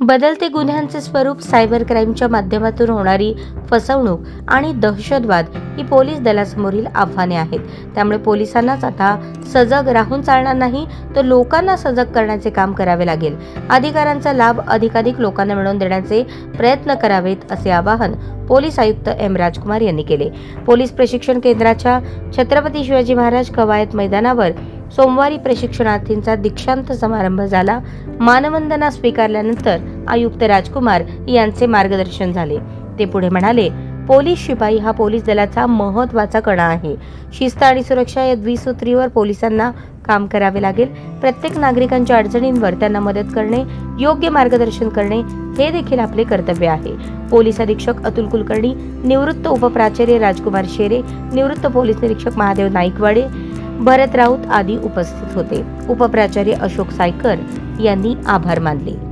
बदलते गुन्ह्यांचे स्वरूप सायबर क्राईमच्या माध्यमातून होणारी फसवणूक आणि दहशतवाद ही पोलीस दलासमोरील आव्हाने आहेत. त्यामुळे पोलिसांनाच आता सजग राहून चालणार नाही तर लोकांना सजग करण्याचे काम करावे लागेल. अधिकारांचा लाभ अधिकाधिक लोकांना मिळवून देण्याचे प्रयत्न करावेत असे आवाहन पोलीस आयुक्त एम राजकुमार यांनी केले. पोलीस प्रशिक्षण केंद्राच्या छत्रपती शिवाजी महाराज कवायत मैदानावर सोमवारी प्रशिक्षणार्थींचा दीक्षांत समारंभ झाला. मानवंदना स्वीकारल्यानंतर आयुक्त राजकुमार यांचे मार्गदर्शन झाले. ते पुढे म्हणाले पोलीस शिपाई हा पोलीस दलाचा महत्त्वाचा कणा आहे. शिस्त आणि सुरक्षा या द्विसूत्रीवर पोलिसांना काम करावे लागेल. प्रत्येक नागरिकांच्या अडचणींवर त्यांना मदत करणे योग्य मार्गदर्शन करणे हे देखील आपले कर्तव्य आहे. पोलीस अधीक्षक अतुल कुलकर्णी निवृत्त उपप्राचार्य राजकुमार शेरे निवृत्त पोलीस निरीक्षक महादेव नाईकवाडे भरत राऊत आदी उपस्थित होते. उपप्राचार्य अशोक सायकर यांनी आभार मानले.